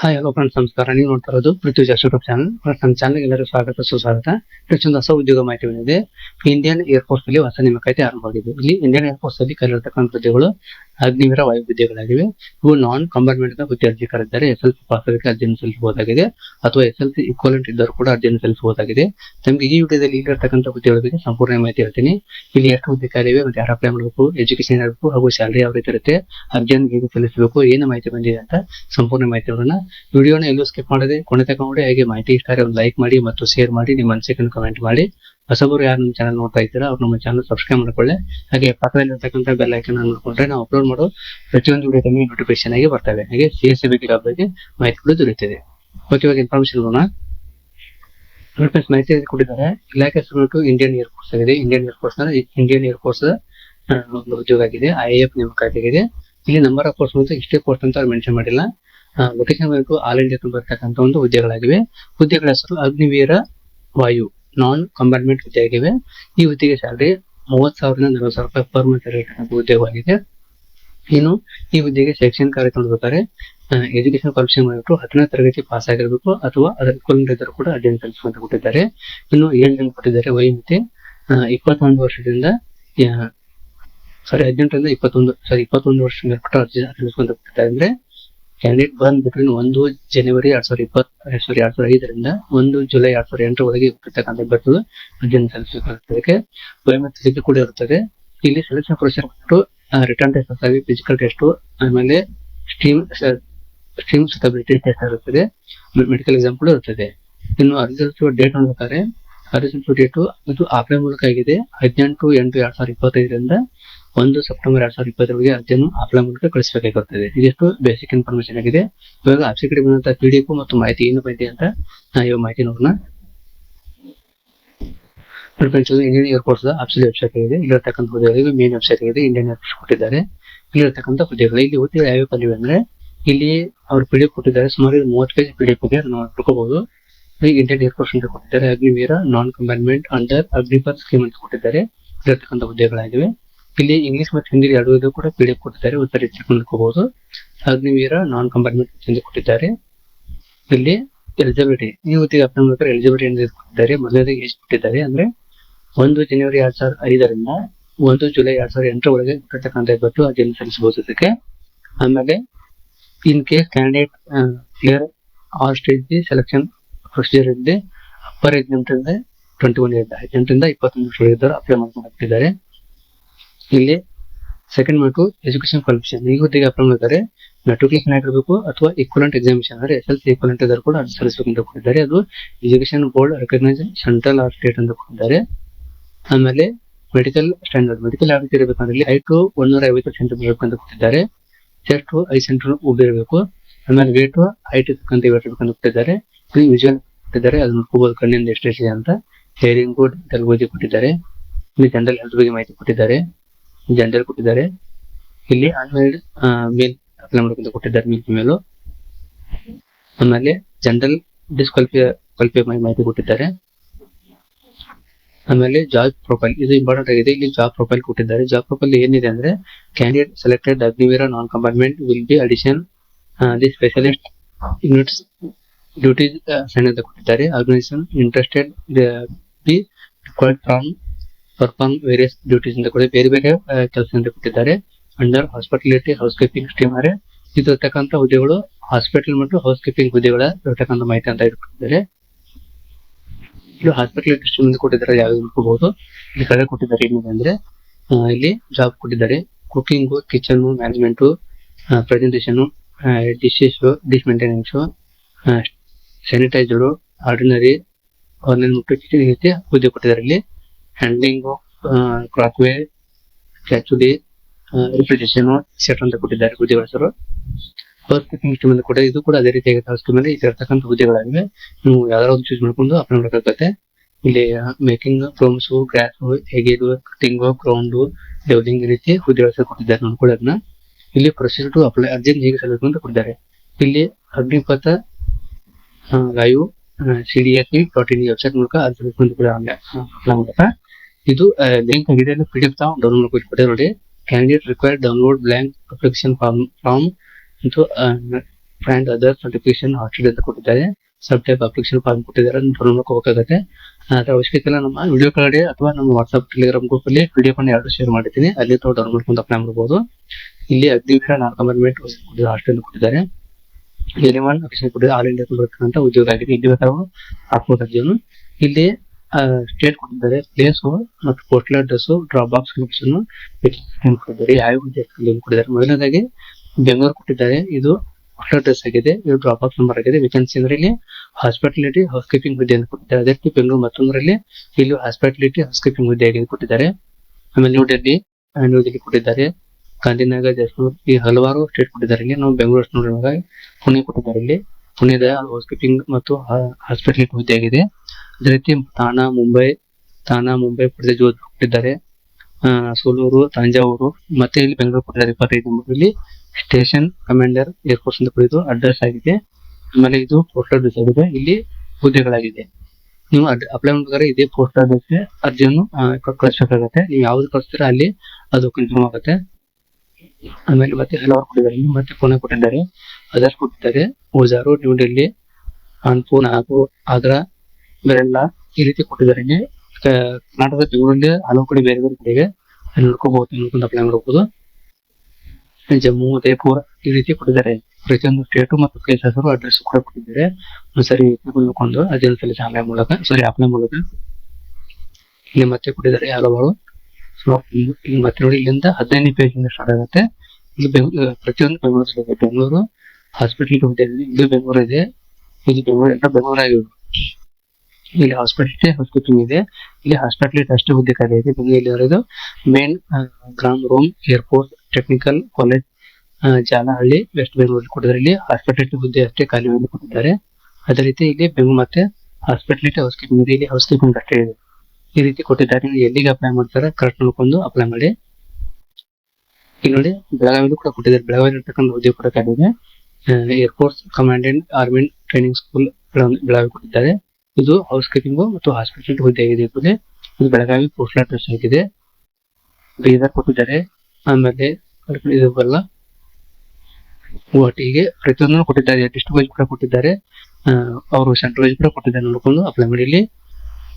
Hi hello friends ನಮಸ್ಕಾರ. ನೀವು ನೋಡ್ತಾ ಇರೋದು ಪೃಥ್ವಿ ಯೂಟ್ಯೂಬ್ ಚಾನಲ್ ನಮ್ಮ ಚಾನಲ್ ಎಲ್ಲರೂ ಸ್ವಾಗತ, ಸುಸ್ವಾಗತ. ಹೆಚ್ಚೊಂದು ಹೊಸ ಉದ್ಯೋಗ ಮಾಹಿತಿ ಬಂದಿದೆ ಇಂಡಿಯನ್ ಏರ್ಫೋರ್ಸ್ ಅಲ್ಲಿ ಹೊಸ ನೇಮಕಾತಿ ಆರಂಭವಾಗಿದೆ ಇಲ್ಲಿ ಇಂಡಿಯನ್ ಏರ್ಫೋರ್ಸ್ ಅಲ್ಲಿ ಕಲಿರತಕ್ಕಂಥ ಹುದ್ದೆಗಳು ಅಗ್ನಿವೀರ ವಾಯು ಹುದ್ದೆಗಳಾಗಿವೆ ಇವು ನಾನ್ ಕಂಪಾರ್ಟ್ಮೆಂಟ್ ಹುದ್ದೆ ಅರ್ಜಿ ಕರೆದಿದ್ದಾರೆ ಎಸ್ ಎಲ್ ಸಿ ಪಾಸ್ ಆಗೋದಕ್ಕೆ ಅರ್ಜಿಯನ್ನು ಸಲ್ಲಿಸಬಹುದಾಗಿದೆ. ಅಥವಾ ಎಸ್ ಎಲ್ ಸಿ ಇಕ್ವಲೆಂಟ್ ಇದ್ದರೂ ಕೂಡ ಅರ್ಜಿಯನ್ನು ಸಲ್ಲಿಸಬಹುದಾಗಿದೆ. ನಮಗೆ ಈ ವಿಡಿಯೋದಲ್ಲಿ ಇಲ್ಲಿರ್ತಕ್ಕಂಥ ಹುದ್ದೆಗಳ ಬಗ್ಗೆ ಸಂಪೂರ್ಣ ಮಾಹಿತಿ ಹೇಳ್ತೀನಿ. ಇಲ್ಲಿ ಎಷ್ಟು ಹುದ್ದೆ ಖಾಲಿವೆ ಮತ್ತೆ ಯಾರು ಅಪ್ಲೈ ಮಾಡಬೇಕು ಎಜುಕೇಶನ್ ಇರಬೇಕು, ಹಾಗೂ ಸ್ಯಾಲರಿ ಯಾವ ರೀತಿ ಇರುತ್ತೆ, ಅರ್ಜಿಯನ್ನು ಹೇಗೆ ಸಲ್ಲಿಸಬೇಕು, ಏನು ಮಾಹಿತಿ ಬಂದಿದೆ ಅಂತ ಸಂಪೂರ್ಣ ಮಾಹಿತಿ ನೋಡೋಣ ವಿಡಿಯೋನ ಎಲ್ಲೂ ಸ್ಕಿಪ್ ಮಾಡದೆ ಕೊನೆ ತಗೊಂಡು ಹಾಗೆ ಮಾಹಿತಿ ಇಷ್ಟ ಒಂದು ಲೈಕ್ ಮಾಡಿ ಮತ್ತು ಶೇರ್ ಮಾಡಿ, ನಿಮ್ಮ ಅನಿಸಿಕೆಯನ್ನು ಕಮೆಂಟ್ ಮಾಡಿ. ಹೊಸಬರು ಯಾರು ನಮ್ಮ ಚಾನಲ್ ನೋಡ್ತಾ ಇದ್ದೀರಾ, ಅವ್ರು ನಮ್ಮ ಚಾನಲ್ ಸಬ್ಸ್ಕ್ರೈಬ್ ಮಾಡ್ಕೊಳ್ಳಿ. ಹಾಗೆ ಪಕ್ಕದಲ್ಲಿರ್ತಕ್ಕಂಥ ಬೆಲ್ ಐಕನ್ ನೋಡ್ಕೊಂಡ್ರೆ ನಾವು ಅಪ್ಲೋಡ್ ಮಾಡೋ ಪ್ರತಿಯೊಂದು ವಿಡಿಯೋ ನೋಟಿಫಿಕೇಶನ್ ಆಗಿ ಬರ್ತವೆ. ಹಾಗೆ ಸಿ ಎಸ್ ಸಿ ಬಗ್ಗೆ ಬಗ್ಗೆ ಮಾಹಿತಿಗಳು ದೊರೆಯುತ್ತದೆ. ಇವಾಗ ಇನ್ಫಾರ್ಮೇಶನ್ ನೋಡೋಣ. ಮಾಹಿತಿ ಕೊಟ್ಟಿದ್ದಾರೆ. ಇಲಾಖೆ ಇಂಡಿಯನ್ ಏರ್ ಫೋರ್ಸ್ ಆಗಿದೆ. ಇಂಡಿಯನ್ ಏರ್ ಫೋರ್ಸ್ನ ಇಂಡಿಯನ್ ಒಂದು ಉದ್ಯೋಗ ಆಗಿದೆ. ಐ ಎಫ್ ನೇಮಕಾತಿ ಆಗಿದೆ ಇಲ್ಲಿ ನಂಬರ್ ಆಫ್ ಕೋರ್ಸ್ ಅಂತ ಇಷ್ಟೇ ಕೋರ್ಸ್ ಅಂತ ಅವ್ರು ಮೆನ್ಷನ್ ಮಾಡಿಲ್ಲ. ಲೊಕೇಶನ್ ಬಂದು ಆಲ್ ಇಂಡಿಯಾ ಬರ್ತಕ್ಕಂಥ ಒಂದು ಹುದ್ದೆಗಳಾಗಿವೆ. ಹುದ್ದೆಗಳ ಹೆಸರು ಅಗ್ನಿವೀರ ವಾಯು ನಾನ್ ಕಂಪಾರ್ಟ್ಮೆಂಟ್ ಹುದ್ದೆ ಆಗಿವೆ ಈ ಹುದ್ದೆಗೆ ಸ್ಯಾಲರಿ ಮೂವತ್ ಸಾವಿರದಿಂದ ನಲವತ್ತು ಸಾವಿರ ರೂಪಾಯಿ ಪರ್ ಮಂತ್ ಇರತಕ್ಕಂಥ ಉದ್ಯೋಗವಾಗಿದೆ ಇನ್ನು ಈ ಹುದ್ದೆಗೆ ಶೈಕ್ಷಣಿಕ ಕಾರ್ಯಕ್ರಮ ತೊಡಗುತ್ತಾರೆ ಎಜುಕೇಶನ್ ಕ್ವಾಲಿಫಿಕೇಶನ್ ಮಾಡಿಬಿಟ್ಟು ಹತ್ತನೇ ತರಗತಿ ಪಾಸ್ ಆಗಿರಬೇಕು ಅಥವಾ ಅದರ ಇದ್ದರೂ ಕೂಡ ಅಧ್ಯಯನ ಸಲ್ಲಿಸುವಂತ ಕೊಟ್ಟಿದ್ದಾರೆ. ಇನ್ನು ಏಳು ಜನ ಕೊಟ್ಟಿದ್ದಾರೆ ವಯೋಮಿತಿ ಇಪ್ಪತ್ತೊಂದು ವರ್ಷದಿಂದ ಸಾರಿ ಹದಿನೆಂಟರಿಂದ ಇಪ್ಪತ್ತೊಂದು ಸಾರಿ ಇಪ್ಪತ್ತೊಂದು ವರ್ಷ ಅರ್ಜಿ ಸಲ್ಲಿಸುವಂತ ಕೊಟ್ಟಿದ್ದಾರೆ. ಅಂದ್ರೆ ಕ್ಯಾಂಡಿಡೇಟ್ ಬಂದ್ ಬಿಟ್ವೀನ್ ಒಂದು ಜನವರಿ ಎರಡ್ ಸಾವಿರದ ಇಪ್ಪತ್ ಸಾರಿ ಎರಡ್ ಸಾವಿರದ ಐದರಿಂದ ಒಂದು ಜುಲೈ ಎರಡ್ ಸಾವಿರದ ಎಂಟರವರೆಗೆ ಇರ್ತಕ್ಕಂಥ ಸಲ್ಲಿಸಬೇಕಾಗುತ್ತದೆ ಬಯೋಮೆಟ್ರಿಕ್ ಕೂಡ ಇರುತ್ತದೆ ಇಲ್ಲಿ ಸೆಲೆಕ್ಷನ್ ಪ್ರೊಸೆಸ್ ಬಿಟ್ಟು ರಿಟರ್ನ್ ಟೆಸ್ಟ್ ಆಗಿ ಫಿಸಿಕಲ್ ಟೆಸ್ಟ್ ಆಮೇಲೆ ಸ್ಟೀಮ್ ಸ್ಟೀಮ್ ಸ್ಟಬಿಲಿಟಿ ಟೆಸ್ಟ್ ಇರುತ್ತದೆ ಮೆಡಿಕಲ್ ಎಕ್ಸಾಮ್ ಕೂಡ ಇರ್ತದೆ. ಇನ್ನು ಅರ್ಜಿ ಡೇಟ್ ನೋಡ್ಬೇಕಾದ್ರೆ ಅರ್ಜಿ ಟ್ವೆಂಟಿ ಟು ಇದು ಆಫ್ಲೈನ್ ಮೂಲಕ ಆಗಿದೆ. ಹದಿನೆಂಟು, ಎಂಟು ಎರಡ್ ಸಾವಿರದ ಇಪ್ಪತ್ತೈದರಿಂದ ಒಂದು ಸೆಪ್ಟೆಂಬರ್ ಎರಡ್ ಸಾವಿರದ ಇಪ್ಪತ್ತರವರೆಗೆ ಅರ್ಜಿಯನ್ನು ಆಫ್ಲೈನ್ ಮೂಲಕ ಕಳಿಸಬೇಕಾಗಿರುತ್ತದೆ ಇದಿಷ್ಟು ಬೇಸಿಕ್ ಇನ್ಫಾರ್ಮೇಶನ್ ಆಗಿದೆ. ಇವಾಗ ಆಫ್ಸಿ ಕಡೆ ಬಂದಂತ ಪಿ ಡಿ ಮತ್ತು ಮಾಹಿತಿ ಏನು ಬಂದಿದೆ ಅಂತ ನಾ ಇವಾಗ ಮಾಹಿತಿ ನೋಡೋಣ. ಇಂಡಿಯನ್ ಏರ್ಪೋರ್ಟ್ಸ್ ಆಫೀಸಿಯಲ್ ವೆಬ್ಸೈಟ್ ಆಗಿದೆ. ಇಲ್ಲಿರ್ತಕ್ಕಂಥ ಹುದ್ದೆಗಳಿಗೆ ಮೇನ್ ವೆಬ್ಸೈಟ್ ಆಗಿದೆ. ಇಂಡಿಯನ್ ಏರ್ಪೋರ್ಟ್ಸ್ ಕೊಟ್ಟಿದ್ದಾರೆ. ಇಲ್ಲಿರ್ತಕ್ಕಂಥ ಹುದ್ದೆಗಳು ಇಲ್ಲಿ ಹುದ್ದೆಗಳು ಯಾವ್ಯಾವ ಕಲಿವೆ ಅಂದ್ರೆ ಇಲ್ಲಿ ಡಿ ಕೊಟ್ಟಿದ್ದಾರೆ. ಸುಮಾರು ಮೂವತ್ತು ಪೇಜ್ ಪಿ ಡಿ ಎಫ್ ಇದೆ ನಾವು ತಿಳ್ಕೋಬಹುದು ಇಂಡಿಯನ್ ಏರ್ಫೋರ್ಸ್ ಅಂತ ಕೊಟ್ಟಿದ್ದಾರೆ. Agniveer non combatant under Agnipath scheme ಅಂತ ಕೊಟ್ಟಿದ್ದಾರೆ. ಇರತಕ್ಕಂಥ ಹುದ್ದೆಗಳಾಗಿವೆ. ಇಲ್ಲಿ ಇಂಗ್ಲಿಷ್ ಮತ್ತು ಹಿಂದಿ ಎರಡು ಕೂಡ ಪಿ ಡಿ ಎಫ್ ಕೊಟ್ಟಿದ್ದಾರೆ. ಉತ್ತರ ಹೆಚ್ಚಿಕೊಂಡ್ಕೋಬಹುದು ಅಗ್ನಿವೀರ ನಾನ್ ಕಂಪಾರ್ಟ್ಮೆಂಟ್ ಎಂದು ಕೊಟ್ಟಿದ್ದಾರೆ. ಇಲ್ಲಿ ಎಲಿಜಿಬಿಲಿಟಿ ಈ ಹುದ್ದೆಗೆ ಅಪ್ಲೈ ಮಾಡಬೇಕಾದ್ರೆ ಎಲಿಜಿಬಿಲಿಟಿ ಎಂದು ಕೊಟ್ಟಿದ್ದಾರೆ. ಮೊದಲನೇದಾಗಿ ಎಷ್ಟು ಕೊಟ್ಟಿದ್ದಾರೆ. ಅಂದ್ರೆ ಒಂದು ಜನವರಿ ಎರಡ್ ಸಾವಿರದ ಐದರಿಂದ ಒಂದು ಜುಲೈ ಎರಡ್ ಸಾವಿರದ ಒಳಗೆ ಕೊಟ್ಟಕಂತ ಬಟ್ಟು ಅದನ್ನು ಸಲ್ಲಿಸಬಹುದು ಇದಕ್ಕೆ ಆಮೇಲೆ in case candidate clear all stage selection procedure ಇದೆ ಅಪ್ಪರ್ ಇಂದ ಟ್ವೆಂಟಿ ಒನ್ ಇಯರ್ ಎಂಟರಿಂದ ಇಪ್ಪತ್ತೊಂದು ವರ್ಷ ಇದ್ದಾರೆ ಅಪ್ಲೈ ಮಾಡ್ಕೊಂಡಿದ್ದಾರೆ. ಇಲ್ಲಿ ಸೆಕೆಂಡ್ ಮಾರ್ಕು ಎಜುಕೇಶನ್ ಕ್ವಾಲಿಫಿಕೇಶನ್ ಈ ಹುದ್ದೆಗೆ ಅಪ್ಲೈ ಮಾಡ್ತಾರೆ ಮೆಟ್ರಿಕುಲೇಷನ್ ಆಗಿರಬೇಕು ಅಥವಾ ಇಕ್ವಲೆಂಟ್ ಎಕ್ಸಾಮಿನೇಷನ್ ಅಂದ್ರೆ ಎಸ್ ಎಲ್ ಸಿ ಇಕ್ವಲೆಂಟ್ ಇದ್ದಾರೆ ಕೂಡ ಅರ್ಜಿ ಸಲ್ಲಿಸಬೇಕು ಅಂತ ಕೊಟ್ಟಿದ್ದಾರೆ. ಅದು education board recognise central or state ಅಂತ ಕೊಟ್ಟಿದ್ದಾರೆ. ಆಮೇಲೆ ಮೆಡಿಕಲ್ ಸ್ಟ್ಯಾಂಡರ್ಡ್ ಮೆಡಿಕಲ್ ಯಾವ ರೀತಿ ಇರಬೇಕಂದ್ರೆ ಟು ಒಂದೂರ ಐವತ್ತು ಸೆಂಟಿಮೀಟರ್ ಅಂತ ಕೊಟ್ಟಿದ್ದಾರೆ. ಚೆಸ್ಟ್ ಐದು ಸೆಂಟರ್ ಉಬ್ಬಿರಬೇಕು ಆಮೇಲೆ ಐ ಹೈಟ್ ಅಂತ ಇರಬೇಕಂತ ಕೊಟ್ಟಿದ್ದಾರೆ. ವಿಜುವಲ್ ಕೊಟ್ಟಿದ್ದಾರೆ. ಅದನ್ನ ನೋಡ್ಕೋಬಹುದು ಕಣ್ಣಿಂದ ಎಷ್ಟು ಅಂತ ಹೇರಿಂಗ್ ಗುಡ್ ಬಗ್ಗೆ ಕೊಟ್ಟಿದ್ದಾರೆ. ಇಲ್ಲಿ ಜನರಲ್ ಹೆಲ್ತ್ ಬಗ್ಗೆ ಮಾಹಿತಿ ಕೊಟ್ಟಿದ್ದಾರೆ. ಜನರಲ್ ಕೊಟ್ಟಿದ್ದಾರೆ. ಇಲ್ಲಿ ಅನ್ಮೇಲ್ಡ್ ಮೇಲ್ ಅಪ್ಲೈ ಮಾಡ್ಕೊಂತ ಕೊಟ್ಟಿದ್ದಾರೆ ಮೇಲ್. ಫಿಮೇಲು ಆಮೇಲೆ ಜನರಲ್ ಡಿಸ್ಕ್ವಾಲಿಫೈ ಕ್ವಾಲಿಫೈ ಮಾಹಿತಿ ಕೊಟ್ಟಿದ್ದಾರೆ. ಆಮೇಲೆ ಜಾಬ್ ಪ್ರೊಫೈಲ್ ಇದು ಇಂಪಾರ್ಟೆಂಟ್ ಆಗಿದೆ. ಇಲ್ಲಿ ಜಾಬ್ ಪ್ರೊಫೈಲ್ ಕೊಟ್ಟಿದ್ದಾರೆ. ಜಾಬ್ ಪ್ರೊಫೈಲ್ ಏನಿದೆ ಅಂದ್ರೆ candidate selected Agniveer non compartment will be addition the specialist units duties sign ಕೊಟ್ಟಿದ್ದಾರೆ. Organisation interested be required from perform various duties ಅಂತ ಕೂಡ ಬೇರೆ ಬೇರೆ ಕೆಲಸ ಅಂತ ಕೊಟ್ಟಿದ್ದಾರೆ. Under hospitality housekeeping steam ಅರೆ ಇದು ಇರ್ತಕ್ಕಂಥ ಹುದ್ದೆಗಳು ಹಾಸ್ಪಿಟಲ್ ಮತ್ತು ಹೌಸ್ ಕೀಪಿಂಗ್ ಹುದ್ದೆಗಳ ಮಾಹಿತಿ ಅಂತ ಇಟ್ಕೊಂಡಿದ್ದಾರೆ. ಇಲ್ಲಿ ಹಾಸ್ಪಿಟಲ್ ಸ್ಟ್ರೀಮ್ ಕೊಟ್ಟಿದ್ದಾರೆ, ಯಾವ್ದು ನೋಡ್ಕೋಬಹುದು ಇಲ್ಲಿ ಕಡೆ ಕೊಟ್ಟಿದ್ದಾರೆ ಏನಿದೆ ಅಂದ್ರೆ ಇಲ್ಲಿ ಜಾಬ್ ಕೊಟ್ಟಿದ್ದಾರೆ. Cooking kitchen management presentation dishes dish maintenance sanitiser ordinary online ಮುಟ್ಟು ರೀತಿ ಹುದ್ದೆ ಕೊಟ್ಟಿದ್ದಾರೆ ಇಲ್ಲಿ. ಹ್ಯಾಂಡ್ಲಿಂಗ್ ಕ್ರಾಕ್ವೇ ಕ್ಯಾಚುಲಿ ರಿಫ್ರಿಜರೇಷನ್ ಸೆಟ್ ಅಂತ ಕೊಟ್ಟಿದ್ದಾರೆ ಹುದ್ದೆಗಳ ಹೆಸರು ಅಂತ ಕೂಡ ಇದು ಕೂಡ ಅದೇ ರೀತಿಯಾಗಿ ಹೌಸ್ ಮೇಲೆ ಅಲ್ಲಿ ಇರ್ತಕ್ಕಂಥ ನೀವು ಯಾವ್ದಾರ ಒಂದು ಚೂಸ್ ಮಾಡ್ಕೊಂಡು ಅಪ್ಲೈ ಮಾಡಬೇಕಾಗತ್ತೆ ಇಲ್ಲಿ ಮೇಕಿಂಗ್ ಫ್ರೋಮ್ಸ್ ಗ್ರಾಸ್ ಹೇಗಿದು ಕಟಿಂಗ್ ಗ್ರೌಂಡ್ ಲೆವೆಲಿಂಗ್ ರೀತಿ ಹುದ್ದೆಗಳ ಹೆಸರು ಕೊಟ್ಟಿದ್ದಾರೆ ನೋಡ್ಕೊಳ್ಳೋದನ್ನ ಇಲ್ಲಿ ಪ್ರೊಸೀಜರ್ ಟು ಅಪ್ಲೈ ಅರ್ಜೆಂಟ್ ಹೇಗೆ ಸಲ್ಲಿಸಬೇಕು ಕೊಟ್ಟಿದ್ದಾರೆ. ಇಲ್ಲಿ Agnipath CDS C D S dot in website ಮೂಲಕ ಕೂಡ ಇದು ಲಿಂಕ್ ಆಗಿದೆ ಪಿ ಡಿ ಎಫ್ ತಾವು ಡೌನ್ಲೋಡ್ ಮಾಡ್ಕೊಂಡು. ಕೊಟ್ಟೆ ನೋಡಿ. Candidate require download blank application form form uh, friend other certification hostel ಅಂತ ಕೊಟ್ಟಿದ್ದಾರೆ. ಸಬ್ ಟೈಪ್ ಅಪ್ಲಿಕೇಶನ್ ಫಾರ್ಮ್ ಕೊಟ್ಟಿದ್ದಾರೆ ಡೌನ್ಲೋಡ್ ಹೋಗಬೇಕಾಗುತ್ತೆ ಅದರ ಅವಶ್ಯಕತೆ ನಮ್ಮ ವಿಡಿಯೋ ಕೆಳಗಡೆ ಅಥವಾ ನಮ್ಮ ವಾಟ್ಸ್ಆಪ್ ಟೆಲಿಗ್ರಾಮ್ ಗ್ರೂಪ್ ಅಲ್ಲಿ ಅನ್ನು ಎರಡು ಶೇರ್ ಮಾಡಿದ್ದೀನಿ ಅಲ್ಲಿ ತಾವು ಡೌನ್ಲೋಡ್ ಮಾಡ್ಕೊಂಡು ಅಪ್ಲೈ ಮಾಡಬಹುದು ಇಲ್ಲಿ ಅಗ್ನಿವೀರ ನಾಲ್ಕು ಗವರ್ಮೆಂಟ್ ಹಾಸ್ಟೆಲ್ ಕೊಟ್ಟಿದ್ದಾರೆ. ಎಲಿವನ್ ಅಫಿಷಿಯಲ್ ಕೊಟ್ಟಿದ್ದಾರೆ ಆಲ್ ಇಂಡಿಯಾ ಬರ್ತಕ್ಕಂಥ ಉದ್ಯೋಗ ಆಗಿದೆ. ಇಲ್ಲಿ ಬೇಕಾದ್ರೂ ಹಾಕ್ಬೋದು ಅರ್ಜಿಯನ್ನು ಇಲ್ಲಿ ಸ್ಟೇಟ್ ಕೊಟ್ಟಿದ್ದಾರೆ. ಪ್ಲೇಸ್ ಮತ್ತು postal address drop box connection ಕೊಟ್ಟಿದ್ದಾರೆ. ಯಾವ ಲಿಂಕ್ ಕೊಟ್ಟಿದ್ದಾರೆ? ಮೊದಲನೇದಾಗಿ, ಬೆಂಗಳೂರು ಕೊಟ್ಟಿದ್ದಾರೆ. ಇದು ಪೋಸ್ಟಲ್ ಅಡ್ರೆಸ್ ಆಗಿದೆ. ಇದು ಡ್ರಾಪ್ ಬಾಕ್ಸ್ ನಂಬರ್ ಆಗಿದೆ. ವೇಕೆನ್ಸಿ ಅಂದ್ರೆ ಇಲ್ಲಿ ಹಾಸ್ಪಿಟಾಲಿಟಿ ಹೌಸ್ ಕೀಪಿಂಗ್ ಹುದ್ದೆ ಅಂತ ಕೊಟ್ಟಿದ್ದಾರೆ. ಅದೇ ಬೆಂಗಳೂರು ಮತ್ತೊಂದರಲ್ಲಿ ಇಲ್ಲಿ ಹಾಸ್ಪಿಟಾಲಿಟಿ ಹೌಸ್ ಕೀಪಿಂಗ್ ಹುದ್ದೆ ಆಗಿದೆ ಕೊಟ್ಟಿದ್ದಾರೆ. ಆಮೇಲೆ ನ್ಯೂ ಡೆಲ್ಲಿ ನ್ಯೂ ಡೆಲ್ಲಿ ಕೊಟ್ಟಿದ್ದಾರೆ. ಗಾಂಧಿನಗರ ಜೈಪುರ್ ಈ ಹಲವಾರು ಸ್ಟೇಟ್ ಕೊಟ್ಟಿದ್ದಾರೆ ಇಲ್ಲಿ ನಾವು ಬೆಂಗಳೂರು ನೋಡೋಣ ಪುಣೆ ಕೊಟ್ಟಿದ್ದಾರೆ ಇಲ್ಲಿ ಪುಣೆದ ಹೌಸ್ ಕೀಪಿಂಗ್ ಮತ್ತು ಹಾಸ್ಪಿಟಲ್ ಹುದ್ದೆ ಆಗಿದೆ. ಅದೇ ರೀತಿ ತಾನಾ ಮುಂಬೈ ತಾನಾ ಮುಂಬೈ ಕೊಟ್ಟಿದ್ದಾರೆ ಜೋಧ ಕೊಟ್ಟಿದ್ದಾರೆ. ಸೋಲೂರು, ತಂಜಾವೂರು ಮತ್ತೆ ಇಲ್ಲಿ ಬೆಂಗಳೂರು ಕೊಟ್ಟಿದ್ದಾರೆ ಇಪ್ಪತ್ತೈದು ನಂಬರಲ್ಲಿ ಸ್ಟೇಷನ್ ಕಮಾಂಡರ್ ಏರ್ಫೋರ್ಸ್ ಅಂತ ಕುರಿತು ಅಡ್ರೆಸ್ ಆಗಿದೆ. ಆಮೇಲೆ ಇದು ಪೋಸ್ಟಲ್ ಅಡ್ರೆಸ್ ಆಗಿದೆ. ಇಲ್ಲಿ ಹುದ್ದೆಗಳಾಗಿದೆ. ನೀವು ಅಪ್ಲೈ ಮಾಡ್ಬೇಕಾದ್ರೆ ಇದೇ ಪೋಸ್ಟ್ ಅಡ್ರೆಸ್ ಅರ್ಜಿಯನ್ನು ಕಳಿಸ್ಬೇಕಾಗತ್ತೆ. ನೀವು ಯಾವ್ದು ಕಳಿಸ್ತೀರಾ ಅಲ್ಲಿ ಅದು ಕನ್ಫರ್ಮ್ ಆಗುತ್ತೆ. ಆಮೇಲೆ ಮತ್ತೆ ಹಲವಾರು ಕೊಟ್ಟಿದ್ದಾರೆ ಮತ್ತೆ ಪುಣೆ ಕೊಟ್ಟಿದ್ದಾರೆ. ಅದರ್ಸ್ ಕೊಟ್ಟಿದ್ದಾರೆ ಓಜಾರು, ನ್ಯೂ ಡೆಲ್ಲಿ ಕಾನ್ಪುರ್ ಹಾಗೂ ಆಗ್ರಾ ಇವೆಲ್ಲ ಈ ರೀತಿ ಕೊಟ್ಟಿದ್ದಾರೆ. ಕರ್ನಾಟಕದ ಬೆಂಗಳೂರಲ್ಲಿ ಹಲವು ಕಡೆ ಬೇರೆ ಬೇರೆ ಕಡೆಗೆ ಅಲ್ಲಿ ನೋಡ್ಕೋಬಹುದು ನೋಡ್ಕೊಂಡು ಅಪ್ಲೈ ಮಾಡಬಹುದು ಜಮ್ಮು, ಉದಯಪುರ ಈ ರೀತಿ ಕೊಟ್ಟಿದ್ದಾರೆ. ಪ್ರತಿಯೊಂದು ಸ್ಟೇಟ್ ಮತ್ತು ಪ್ಲೇಸ್ ಹೆಸರು ಅಡ್ರೆಸ್ ಕೂಡ ಕೊಟ್ಟಿದ್ದಾರೆ. ಒಂದ್ಸರಿ ನೋಡ್ಕೊಂಡು ಅದೇ ಸಲ ಆನ್ಲೈನ್ ಮೂಲಕ ಸರಿ ಅಪ್ಲೈ ಮೂಲಕ. ಇಲ್ಲಿ ಮತ್ತೆ ಕೊಟ್ಟಿದ್ದಾರೆ ಹಲವಾರು ಸೊ ಇಲ್ಲಿಂದ ಹದಿನೈದನೇ ಪೇಜ್ ಇಂದ ಸ್ಟಾರ್ಟ್ ಆಗುತ್ತೆ. ಇಲ್ಲಿ ಬೆಂಗಳೂರು ಪ್ರತಿಯೊಂದು ಬೆಂಗಳೂರು ಇದೆ ಬೆಂಗಳೂರು ಹಾಸ್ಪಿಟಲ್ ಇದೆ. ಇಲ್ಲಿ ಬೆಂಗಳೂರು ಇದೆ. ಇಲ್ಲಿ ಬೆಂಗಳೂರು, ಎಲ್ಲ ಬೆಂಗಳೂರು ಆಗಿದೆ ಇಲ್ಲಿ ಹಾಸ್ಪಿಟಲ್ ಹಾಸ್ಪಿಟಲ್ ಇದೆ. ಇಲ್ಲಿ ಹಾಸ್ಪಿಟಲ್ ಅಷ್ಟೇ ಹುದ್ದೆ ಖಾಲಿ ಇದೆ ಇಲ್ಲಿ ಇರೋದು main gram room airport technical college Jalahalli west Bengaluru ಕೊಟ್ಟಿದ್ದಾರೆ ಇಲ್ಲಿ ಹಾಸ್ಪಿಟಲ್ ಹುದ್ದೆ ಅಷ್ಟೇ ಖಾಲಿ ಕೊಟ್ಟಿದ್ದಾರೆ ಅದೇ ರೀತಿ ಇಲ್ಲಿ ಬೆಂಗಳೂರು ಮತ್ತೆ ಹಾಸ್ಪಿಟಲ್ ಹೌಸ್ ಕೀಪಿಂಗ್ ಇದೆ ಇಲ್ಲಿ ಹೌಸ್ ಕೀಪಿಂಗ್ ಅಷ್ಟೇ ಇದೆ. ಈ ರೀತಿ ಕೊಟ್ಟಿದ್ದಾರೆ. ನೀವು ಎಲ್ಲಿಗೆ ಅಪ್ಲೈ ಮಾಡ್ತಾರೆ ಕರೆಕ್ಟ್ ನೋಡ್ಕೊಂಡು ಅಪ್ಲೈ ಮಾಡಿ. ಇಲ್ಲಿ ನೋಡಿ ಬೆಳಗಾವಿಯಲ್ಲೂ ಕೂಡ ಕೊಟ್ಟಿದ್ದಾರೆ. ಬೆಳಗಾವಿ ಇರ್ತಕ್ಕಂಥ ಹುದ್ದೆ ಕೂಡ ಕಾಡಿದೆ Air Force commandant army training school Belagavi ಕೊಟ್ಟಿದ್ದಾರೆ. ಇದು ಹೌಸ್ ಕೀಪಿಂಗ್ ಮತ್ತು ಹಾಸ್ಪಿಟಲ್ ಹುದ್ದೆ ಆಗಿದೆ ಇಲ್ಲಿ. ಇದು ಬೆಳಗಾವಿ ಪೋಸ್ಟಲ್ ಅಡ್ರೆಸ್ ಆಗಿದೆ. ಬೀದರ್ ಕೊಟ್ಟಿದ್ದಾರೆ. ಆಮೇಲೆ ಇದು ಬಲ್ಲ ಗುವಾಹಟಿಗೆ ಪ್ರತಿಯೊಂದನ್ನು ಕೊಟ್ಟಿದ್ದಾರೆ. ಡಿಸ್ಟ್ರಿಕ್ಟ್ ವೈಸ್ ಕೂಡ ಕೊಟ್ಟಿದ್ದಾರೆ. ಅವರು ಸೆಂಟ್ರಲ್ ವೈಸ್ ಕೂಡ ಕೊಟ್ಟಿದ್ದಾರೆ ನೋಡ್ಕೊಂಡು ಅಪ್ಲೈ ಮಾಡಿ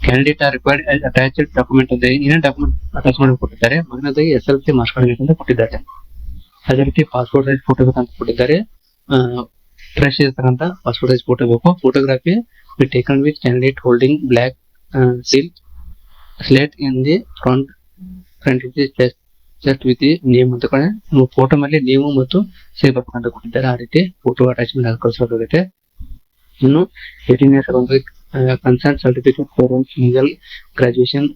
candidate are required attached document ಅಂತ ಏನೇನು ಡಾಕ್ಯುಮೆಂಟ್ ಅಟ್ಯಾಚ್ ಮಾಡಿ ಕೊಟ್ಟಿದ್ದಾರೆ. ಮಗನದಾಗಿ S L C marks card ಅಂತ ಕೊಟ್ಟಿದ್ದಾರೆ. ಅದೇ ರೀತಿ ಪಾಸ್ಪೋರ್ಟ್ ಸೈಜ್ ಫೋಟೋ ಬೇಕಂತ ಕೊಟ್ಟಿದ್ದಾರೆ. ಫ್ರೆಶ್ ಇರ್ತಕ್ಕಂಥ ಪಾಸ್ಪೋರ್ಟ್ ಸೈಜ್ ಫೋಟೋ ಬೇಕು. Photography we taken with candidate holding black seal slate in the front front with chest with the name ಅಂತ ಕಡೆ ಫೋಟೋ ಮೇಲೆ ನೇಮು ಮತ್ತು ಸೇವ್ ಅಂತ ಕೊಟ್ಟಿದ್ದಾರೆ. ಆ ರೀತಿ ಫೋಟೋ ಅಟ್ಯಾಚ್ಮೆಂಟ್ ಕಳಿಸಬೇಕಾಗುತ್ತೆ ಇನ್ನು ಏಟೀನ್ ಇಯರ್ಸ್ ಒಂದು consent certificate parents legal graduation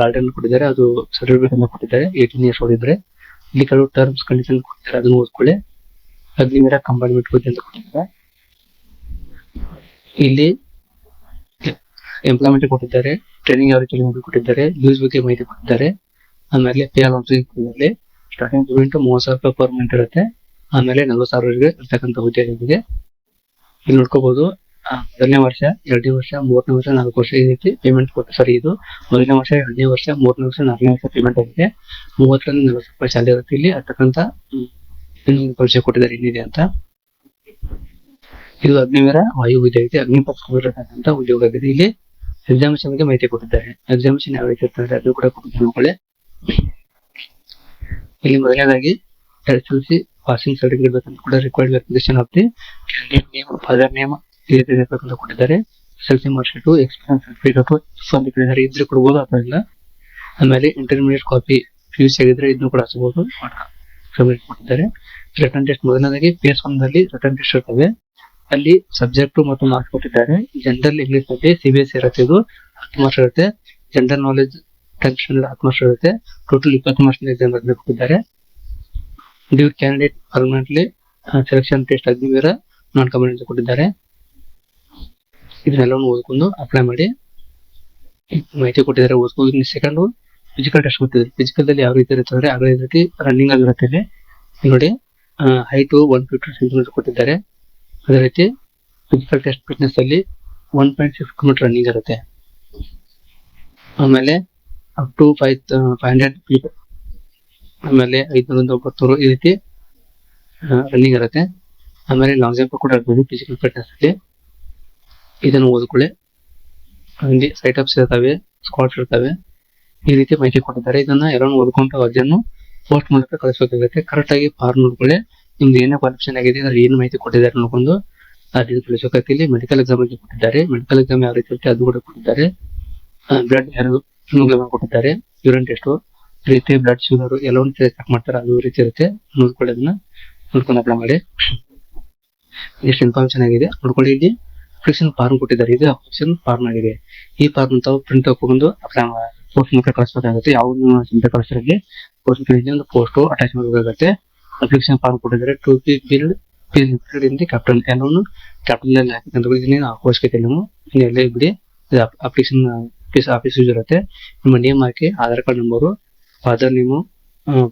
guardian ಕೊಟ್ಟಿದ್ದಾರೆ. ಅದು ಸರ್ಟಿಫಿಕೇಟ್ ಅನ್ನ ಕೊಟ್ಟಿದ್ದಾರೆ. ಏಟೀನ್ ಇಯರ್ಸ್ ಓದಿದ್ರೆ ಇಲ್ಲಿ ಕೆಲವು ಟರ್ಮ್ಸ್ ಕಂಡೀಷನ್ ಕೊಟ್ಟಿದ್ದಾರೆ ಅದನ್ನ ಓದ್ಕೊಳ್ಳಿ. ಅಗ್ನಿವೀರ ಕಂಪಾರ್ಟ್ಮೆಂಟ್ ಬಗ್ಗೆ ಅಂತ ಕೊಟ್ಟಿದ್ದಾರೆ. ಇಲ್ಲಿ ಎಂಪ್ಲಾಯ್ಮೆಂಟ್ ಕೊಟ್ಟಿದ್ದಾರೆ. ಟ್ರೈನಿಂಗ್ ಯಾವ ರೀತಿ ಕೊಟ್ಟಿದ್ದಾರೆ. ಯೂಸ್ ಬಗ್ಗೆ ಮಾಹಿತಿ ಕೊಟ್ಟಿದ್ದಾರೆ. ಆಮೇಲೆ ಪೇ ಕೊಟ್ಟಿದ್ದಾರೆ. ಸ್ಟಾರ್ಟಿಂಗ್ ಪೇಮೆಂಟ್ ಮೂವತ್ತು ಸಾವಿರ ರೂಪಾಯಿ ಪರ್ಮೆಂಟ್ ಇರುತ್ತೆ. ಆಮೇಲೆ ನಲ್ವತ್ತು ಸಾವಿರವರೆಗೆ ಇರ್ತಕ್ಕಂಥ ಹುದ್ದೆ ಇದೆ ಇಲ್ಲಿ ನೋಡ್ಕೋಬಹುದು ಮೊದಲನೇ ವರ್ಷ, ಎರಡನೇ ವರ್ಷ, ಮೂರನೇ ವರ್ಷ, ನಾಲ್ಕು ವರ್ಷ ಈ ರೀತಿ ಪೇಮೆಂಟ್ ಕೊಟ್ಟು ಸರಿ ಇದು ಮೊದಲನೇ ವರ್ಷ, ಎರಡನೇ ವರ್ಷ, ಮೂರನೇ ವರ್ಷ, ನಾಲ್ಕನೇ ವರ್ಷ ಪೇಮೆಂಟ್ ಆಗಿದೆ. ಮೂವತ್ತರಿಂದ ನಲವತ್ತು ರೂಪಾಯಿ ಶಾಲೆ ಇರುತ್ತೆ ಇಲ್ಲಿ, ಅತಕ್ಕಂತ ಪರಿಚಯ ಕೊಟ್ಟಿದ್ದಾರೆ ಏನಿದೆ ಅಂತ. ಇದು ಅಗ್ನಿವೀರ ವಾಯು ವಿದ್ಯಾರ್ಥಿ ಅಗ್ನಿಪಕ್ಷ ಉದ್ಯೋಗ ಆಗಿದೆ ಇಲ್ಲಿ. ಎಕ್ಸಾಮಿಷನ್ ಬಗ್ಗೆ ಮಾಹಿತಿ ಕೊಟ್ಟಿದ್ದಾರೆ. ಎಕ್ಸಾಮಿಷನ್ ಯಾವ ರೀತಿ ಇರ್ತದೆ ಅದು ಕೂಡ ಕೊಟ್ಟಿದ್ದಾರೆ ಇಲ್ಲಿ ಮೊದಲನೇದಾಗಿ, S L C passing certificate ಬೇಕಂತ ಕೂಡ required verification of the candidate name father name ಕೊಟ್ಟಿದ್ದಾರೆ. ಸೆಲ್ಫಿ ಮಾರ್ಕ್ಶೀಟು ಎಕ್ಸ್ಪೀರಿಯನ್ಸ್ ಸರ್ಟಿಫಿಕೇಟು ಒಂದು ಕೊಟ್ಟಿದ್ದಾರೆ ಇದ್ರೆ ಕೊಡ್ಬೋದು ಅಥವಾ ಇಲ್ಲ? ಆಮೇಲೆ intermediate copy P U C ಆಗಿದ್ರೆ ಇದನ್ನು ಕೂಡ ಹಚ್ಚಬಹುದು ಸಬ್ಮಿಟ್ ಕೊಟ್ಟಿದ್ದಾರೆ. ರಿಟರ್ನ್ ಟೆಸ್ಟ್ ಮೊದಲನೇದಾಗಿ ಪೇಸ್ ದಲ್ಲಿ ರಿಟರ್ನ್ ಟೆಸ್ಟ್ ಇರ್ತವೆ ಅಲ್ಲಿ ಸಬ್ಜೆಕ್ಟ್ ಮತ್ತು ಮಾರ್ಕ್ಸ್ ಕೊಟ್ಟಿದ್ದಾರೆ. ಜನರಲ್ ಇಂಗ್ಲಿಷ್ನಲ್ಲಿ ಸಿ ಬಿ ಎಸ್ ಇರುತ್ತೆ ಇದು. ಹತ್ತು ಮಾರ್ಕ್ಸ್ ಇರುತ್ತೆ. ಜನರಲ್ ನಾಲೆಜ್ ಟೆನ್ಷನ್ ಹತ್ತು ಮಾರ್ಕ್ಸ್ ಇರುತ್ತೆ. ಟೋಟಲ್ ಇಪ್ಪತ್ತು ಮಾರ್ಕ್ಸ್ ಎಕ್ಸಾಮ್ ಕೊಟ್ಟಿದ್ದಾರೆ. Due candidate permanently selection test Agniveer non comment ಕೊಟ್ಟಿದ್ದಾರೆ. ಇದನ್ನೆಲ್ಲವನ್ನು ಓದ್ಕೊಂಡು ಅಪ್ಲೈ ಮಾಡಿ ಮಾಹಿತಿ ಕೊಟ್ಟಿದ್ದಾರೆ, ಓದ್ಕೊಂಡು ಸೆಕೆಂಡ್ ಫಿಸಿಕಲ್ ಟೆಸ್ಟ್ ಕೊಟ್ಟಿದ್ದಾರೆ ಫಿಸಿಕಲ್ ಯಾವ ರೀತಿ ಇರುತ್ತೆ ಅಂದ್ರೆ ಅದೇ ರೀತಿ ರನ್ನಿಂಗ್ ಆಗಿರುತ್ತೆ ಇಲ್ಲಿ. ನೋಡಿ ಹೈಟ್ ಒನ್ ಫಿಫ್ಟಿ ಸೆಂಟಿಮೀಟರ್ ಕೊಟ್ಟಿದ್ದಾರೆ. ಅದೇ ರೀತಿ ಫಿಸಿಕಲ್ ಟೆಸ್ಟ್ ಫಿಟ್ನೆಸ್ ಅಲ್ಲಿ one point six kilometre running ಇರುತ್ತೆ. ಆಮೇಲೆ up to five five hundred feet ಆಮೇಲೆ ಐದ್ನೂರಿಂದ ಒಂಬತ್ತೂರು ಈ ರೀತಿ ರನ್ನಿಂಗ್ ಇರುತ್ತೆ. ಆಮೇಲೆ ಲಾಂಗ್ ಜಂಪ್ ಕೂಡ ಇರ್ಬೋದು ಫಿಸಿಕಲ್ ಫಿಟ್ನೆಸ್ ಅಲ್ಲಿ. ಇದನ್ನು ಓದ್ಕೊಳ್ಳಿ ಇಲ್ಲಿ ಸೈಟ್ ಅಪ್ಸ್ ಇರ್ತವೆ ಸ್ಕಾಟ್ಸ್ ಇರ್ತವೆ, ಈ ರೀತಿ ಮಾಹಿತಿ ಕೊಟ್ಟಿದ್ದಾರೆ. ಇದನ್ನ ಎಲ್ಲರೂ ಓದ್ಕೊಂಡು ಅರ್ಜಿಯನ್ನು ಪೋಸ್ಟ್ ಮೂಲಕ ಕಳಿಸಬೇಕಾಗುತ್ತೆ ಕರೆಕ್ಟ್ ಆಗಿ ಫಾರ್ಮ್ ನೋಡ್ಕೊಳ್ಳಿ ನಿಮ್ದು ಏನೇ ಕ್ವಾಲಿಫಿಕೇಶನ್ ಆಗಿದೆ ಅದ್ರಲ್ಲಿ ಏನು ಮಾಹಿತಿ ಕೊಟ್ಟಿದ್ದಾರೆ ನೋಡ್ಕೊಂಡು ರೀತಿ ಕಳಿಸಬೇಕಾಗುತ್ತೆ ಇಲ್ಲಿ ಮೆಡಿಕಲ್ ಎಕ್ಸಾಮ್ ಬಗ್ಗೆ ಕೊಟ್ಟಿದ್ದಾರೆ. ಮೆಡಿಕಲ್ ಎಕ್ಸಾಮ್ ಯಾವ ರೀತಿ ಇರುತ್ತೆ ಅದು ಕೂಡ ಕೊಟ್ಟಿದ್ದಾರೆ. ಬ್ಲಡ್ ಯಾರು ಕೊಟ್ಟಿದ್ದಾರೆ. ಯೂರಿನ್ ಟೆಸ್ಟ್ ರೀತಿ ಬ್ಲಡ್ ಶುಗರ್ ಎಲ್ಲವನ್ನು ಚೆಕ್ ಮಾಡ್ತಾರೆ, ಅದು ರೀತಿ ಇರುತ್ತೆ. ನೋಡ್ಕೊಳ್ಳಿ ಅದನ್ನ ನೋಡ್ಕೊಂಡು ಅಪ್ಲೈ ಮಾಡಿ. ಎಷ್ಟು ಇನ್ಫಾರ್ಮೇಶನ್ ಆಗಿದೆ, ನೋಡ್ಕೊಳ್ಳಿ ಇಲ್ಲಿ. ಅಪ್ಲಿಕೇಶನ್ ಫಾರ್ಮ್ ಕೊಟ್ಟಿದ್ದಾರೆ. ಇದು ಅಪ್ಲಿಕೇಶನ್ ಫಾರ್ಮ್ ಆಗಿದೆ. ಈ ಫಾರ್ಮ್ ತಾವು ಪ್ರಿಂಟ್ ಹಾಕೊಂಡು ಪೋಸ್ಟ್ ಮೂಲಕ ಕಳಿಸಬೇಕಾಗುತ್ತೆ. ಯಾವ ಚಿಂತೆ ಕಳಿಸಿರಲ್ಲಿ ಪೋಸ್ಟ್ ಒಂದು ಪೋಸ್ಟ್ ಅಟ್ಯಾಚ್ ಮಾಡಬೇಕಾಗುತ್ತೆ. ಅಪ್ಲಿಕೇಶನ್ ಫಾರ್ಮ್ ಕೊಟ್ಟಿದ್ದಾರೆ. To P bill captain the captain ಎಲ್ಲವನ್ನು ಕ್ಯಾಪ್ಟನ್ ಅಲ್ಲಿ ಹಾಕಿಕೊಂಡು ಇದನ್ನ ಅವಶ್ಯಕತೆ ನೀವು ಎಲ್ಲೇ ಬಿಡಿ ಅಪ್ಲಿಕೇಶನ್ ಆಫೀಸ್ ಆಫೀಸ್ ಯೂಸ್ ಇರುತ್ತೆ. ನಿಮ್ಮ ನೇಮ್ ಹಾಕಿ, Aadhaar card number father name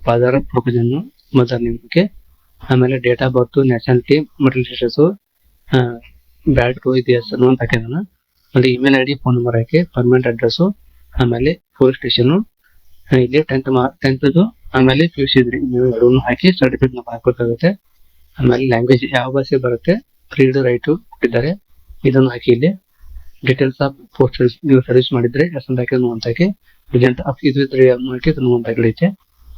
father profession mother ನೇಮ್ಗೆ ಆಮೇಲೆ date of birth nationality metal status bad to ಇದೆ ಎಸ್ ಅಂತ ಹಾಕಿದಾನ ಅಲ್ಲಿ email I D phone number hockey permanent address ಆಮೇಲೆ ಪೊಲೀಸ್ ಸ್ಟೇಷನ್ ಇಲ್ಲಿ tenth tenth ಆಮೇಲೆ ಪಿ ಯು ಸಿ ಇದ್ರಿ. ನೀವು ಎರಡೂ ಹಾಕಿ ಸರ್ಟಿಫಿಕೇಟ್ ನಂಬರ್ ಹಾಕಬೇಕಾಗುತ್ತೆ. ಆಮೇಲೆ ಲ್ಯಾಂಗ್ವೇಜ್ ಯಾವ ಭಾಷೆ ಬರುತ್ತೆ ರೀಡ್ ರೈಟ್ ಕೊಟ್ಟಿದ್ದಾರೆ. ಇದನ್ನು ಹಾಕಿ ಇಲ್ಲಿ. ಡೀಟೇಲ್ಸ್ ಆಫ್ ಪೋಸ್ಟ್ ನೀವು ಸರ್ವಿಸ್ ಮಾಡಿದ್ರೆ ಎಸ್ ಅಂತ ಹಾಕಿ ಅಂತ ಹಾಕಿ ರಿಸಲ್ಟ್ ಆಫ್ ಇದು ಇದ್ರೆ ಹಾಕಿ ಇದನ್ನು ಅಂತ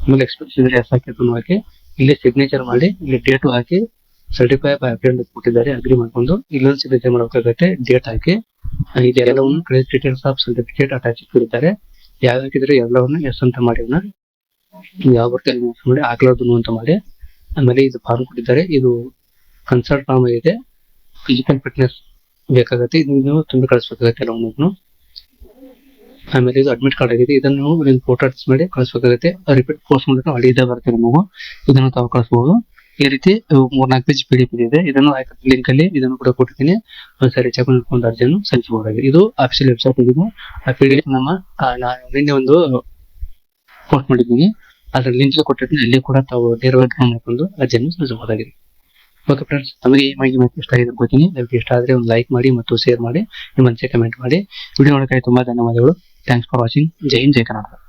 ಆಮೇಲೆ ಎಕ್ಸ್ಪೆನ್ಸ್ ಇದ್ರೆ ಎಸ್ ಹಾಕಿ ಹಾಕಿ, ಇಲ್ಲಿ ಸಿಗ್ನೇಚರ್ ಮಾಡಿ, ಇಲ್ಲಿ ಡೇಟು ಹಾಕಿ ಸರ್ಟಿಫೈ ಬೈ ಅಪ್ರೆಂಟ್ ಕೊಟ್ಟಿದ್ದಾರೆ. ಅಗ್ರಿ ಮಾಡ್ಕೊಂಡು ಇಲ್ಲೊಂದು ಸಿಗ್ನೇಚರ್ ಮಾಡಬೇಕಾಗುತ್ತೆ ಡೇಟ್ ಹಾಕಿ ಇದೆಲ್ಲವನ್ನು credit details of certificate attach ಇಟ್ಟಿರ್ತಾರೆ ಯಾವ ಹಾಕಿದ್ರೆ ಎಲ್ಲವನ್ನು ಎಸ್ ಅಂತ ಮಾಡಿ ಯಾವ ಬರ್ತಾ ಮಾಡಿ ಹಾಕ್ಲಾರ್ದು ಅಂತ ಮಾಡಿ. ಆಮೇಲೆ ಇದು ಫಾರ್ಮ್ ಕೊಟ್ಟಿದ್ದಾರೆ. ಇದು ಕನ್ಸರ್ಟ್ ಫಾರ್ಮ್ ಆಗಿದೆ. ಫಿಸಿಕಲ್ ಫಿಟ್ನೆಸ್ ಬೇಕಾಗತ್ತೆ. ಇದು ನೀವು ತುಂಬಿ ಕಳಿಸ್ಬೇಕಾಗತ್ತೆ ಎಲ್ಲವನ್ನು ಆಮೇಲೆ ಇದು ಅಡ್ಮಿಟ್ ಕಾರ್ಡ್ ಆಗಿದೆ. ಇದನ್ನು ನೀವು ಫೋಟೋ ಮಾಡಿ ಕಳಿಸ್ಬೇಕಾಗತ್ತೆ. ರಿಪೀಟ್ ಪೋಸ್ಟ್ ಮೂಲಕ ಇದೇ ಬರುತ್ತೆ ನೀವು. ಇದನ್ನು ತಾವು ಕಳಿಸಬಹುದು ಈ ರೀತಿ ಮೂರ್ನಾಲ್ಕು ಪೇಜ್ ಪಿ ಡಿ ಪಿ ಇದೆ. ಇದನ್ನು ಲಿಂಕ್ ಅಲ್ಲಿ ಇದನ್ನು ಕೂಡ ಕೊಟ್ಟಿದ್ದೀನಿ. ಒಂದ್ಸರಿ ಚೆಕ್ ಮಾಡ್ಕೊಂಡು ಅರ್ಜಿಯನ್ನು ಸಲ್ಲಿಸಬಹುದಾಗಿದೆ. ಇದು ಆಫಿಷಿಯಲ್ ವೆಬ್ಸೈಟ್ ಇದೆ ಆ ಪಿ ಡಿ ನಮ್ಮ ನಾನು ನಿನ್ನೆ ಒಂದು ಪೋಸ್ಟ್ ಮಾಡಿದ್ದೀನಿ. ಅದ್ರ ಲಿಂಕ್ ಕೊಟ್ಟಿದ್ದೀನಿ ಅಲ್ಲಿ ಕೂಡ ತಾವು ನೇರವಾಗಿ ಮಾಡ್ಕೊಂಡು ಅರ್ಜಿಯನ್ನು ಸಲ್ಲಿಸಬಹುದಾಗಿದೆ. ಓಕೆ ಫ್ರೆಂಡ್ಸ್ ನಮಗೆ ಈ ಮಾಹಿತಿ ಮತ್ತೆ ಇಷ್ಟ ಆಗಿದೆ ಅನ್ಕೋತೀನಿ ದಯವಿಟ್ಟು ಇಷ್ಟ ಆದರೆ ಒಂದು ಲೈಕ್ ಮಾಡಿ ಮತ್ತು ಶೇರ್ ಮಾಡಿ. ನಿಮ್ಮ ಮನಸ್ಸಿಗೆ ಕಮೆಂಟ್ ಮಾಡಿ. ವಿಡಿಯೋ ನೋಡೋಕೆ ತುಂಬಾ ಧನ್ಯವಾದಗಳು. Thanks for watching Jai Hind, Jai Karnataka.